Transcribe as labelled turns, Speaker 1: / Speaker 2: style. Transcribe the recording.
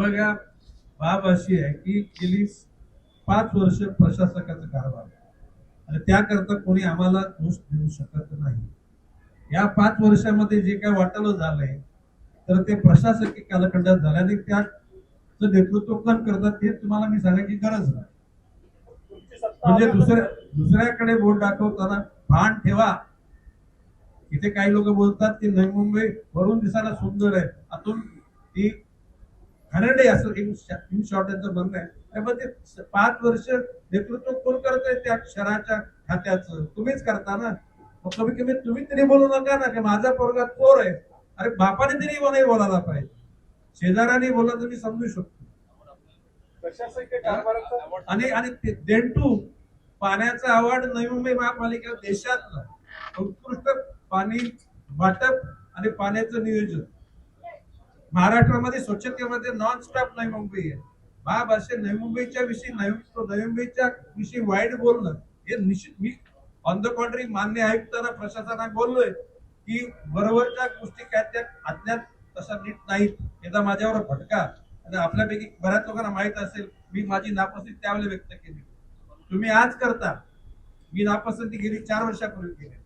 Speaker 1: बघा बाब अशी आहे की गेली पाच वर्ष प्रशासकाचा कारभार. आणि त्याकरता कोणी आम्हाला दोष देऊ शकत नाही. या पाच वर्षामध्ये जे काय वाटलं झालंय तर ते प्रशासकीय कालखंडात झाल्याने आणि त्याचं नेतृत्व कोण करतात हे तुम्हाला मी सांगायची गरज नाही. म्हणजे दुसऱ्या दुसऱ्याकडे बोट दाखवताना भान ठेवा. इथे काही लोक बोलतात की नवी मुंबई वरून दिसायला सुंदर आहे. आतून ती घाणेरडी असं इन इन शॉर्ट यांचं म्हणणं आहे. त्यामुळे ते पाच वर्ष नेतृत्व कोण करतंय त्या शहराच्या खात्याचं? तुम्हीच करता ना? मग कमी कमी तुम्ही तरी बोलू नका ना की माझा पोरगा चोर आहे. अरे बापाने तरी नाही बोलायला पाहिजे. शेजाऱ्याने बोलला तर मी समजू शकतो. आणि आणि देंटू पाण्याचा अवॉर्ड नवी मुंबई महापालिका देशातला. उत्कृष्ट पाणी वाटप आणि पाण्याचं नियोजन. महाराष्ट्रामध्ये स्वच्छतेमध्ये नॉन स्टॉप नवी मुंबई आहे. बाब असे नवी मुंबईच्या विषयी नवी नवी मुंबईच्या विषयी वाईट बोलणं हे निश्चित मी ऑन द कॉन्ट्री मान्य आयुक्तांना प्रशासनाला बोललोय की बरोबरच्या गोष्टी काय त्या अज्ञात तशा नीट नाहीत. एकदा माझ्यावर भटका. आणि आपल्यापैकी बऱ्याच लोकांना माहीत असेल मी माझी नापसंती त्यावेळेला व्यक्त केली. तुम्ही आज करता. मी नापसंती गेली चार वर्षापूर्वी केली.